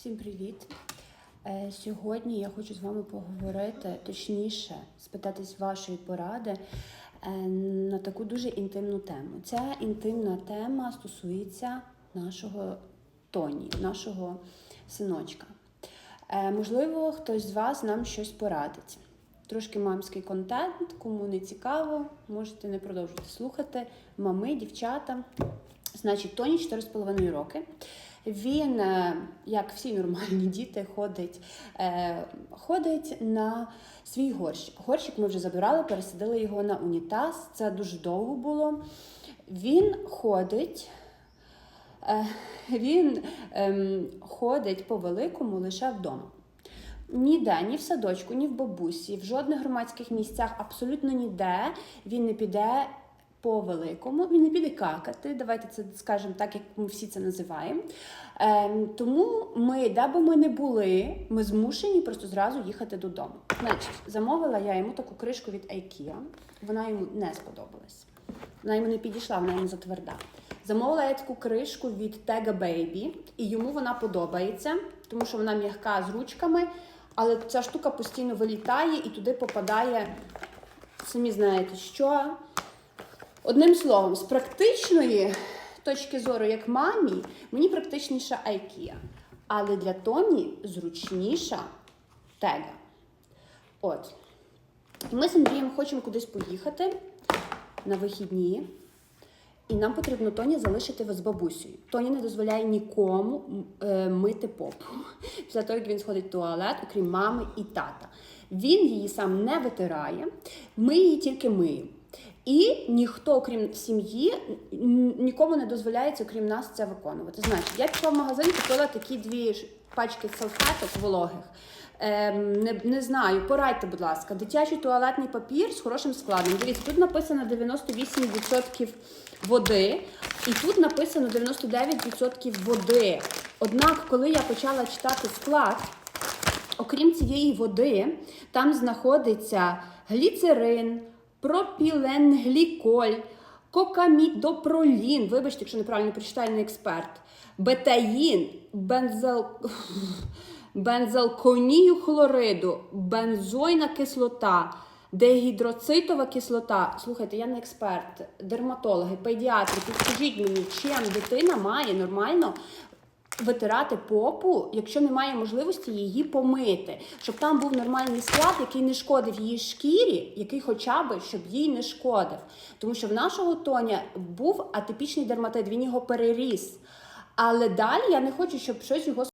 Всім привіт! Е, Сьогодні я хочу з вами поговорити, точніше, спитатись вашої поради е, на таку дуже інтимну тему. Ця інтимна тема стосується нашого Тоні, нашого синочка. Е, Можливо, хтось з вас нам щось порадить. Трошки мамський контент, кому не цікаво, можете не продовжувати слухати. Мами, дівчата. Значить, Тоні 4,5 роки. Він, е, як всі нормальні діти, ходить, е, ходить на свій горщик. Горщик ми вже забирали, пересадили його на унітаз. Це дуже довго було. Він ходить. Е, він ем, ходить по великому лише вдома. Ніде, ні в садочку, ні в бабусі, в жодних громадських місцях, абсолютно ніде він не піде по великому, він не піде какати. Давайте це скажемо так, як ми всі це називаємо. Ем, тому ми, де би ми не були, ми змушені просто зразу їхати додому. Значить, замовила я йому таку кришку від IKEA. Вона йому не сподобалась. Вона йому не підійшла, вона йому затверда. Замовила я таку кришку від Tega Baby, і йому вона подобається, тому що вона м'яка з ручками, але ця штука постійно вилітає і туди попадає, самі знаєте, що. Одним словом, з практичної точки зору, як мамі, мені практичніша IKEA. Але для Тоні зручніша тега. От. Ми з Андрієм хочемо кудись поїхати на вихідні. І нам потрібно Тоні залишити з бабусею. Тоні не дозволяє нікому е, мити попу. Після того, як він сходить в туалет, окрім мами і тата. Він її сам не витирає, ми її тільки миємо. І ніхто, окрім сім'ї, нікому не дозволяється, окрім нас, це виконувати. Значить, я пішла в магазин, купила такі дві пачки салфеток вологих. Ем, не, не знаю, порадьте, будь ласка, дитячий туалетний папір з хорошим складом. Дивіться, тут написано 98% води, і тут написано 99% води. Однак, коли я почала читати склад, Окрім цієї води, там знаходиться гліцерин, пропіленгліколь, кокамідопролін, вибачте, якщо неправильно прочитаю, не експерт, бетаїн, бензел... бензалконію хлориду, бензойна кислота, дегідроцитова кислота. Слухайте, я не експерт, дерматологи, педіатри, підскажіть мені, чим дитина має нормально витирати попу, якщо немає можливості її помити, щоб там був нормальний склад, який не шкодив її шкірі, який хоча б щоб їй не шкодив. Тому що в нашого Тоня був атипічний дерматит, він його переріс. Але далі я не хочу, щоб щось його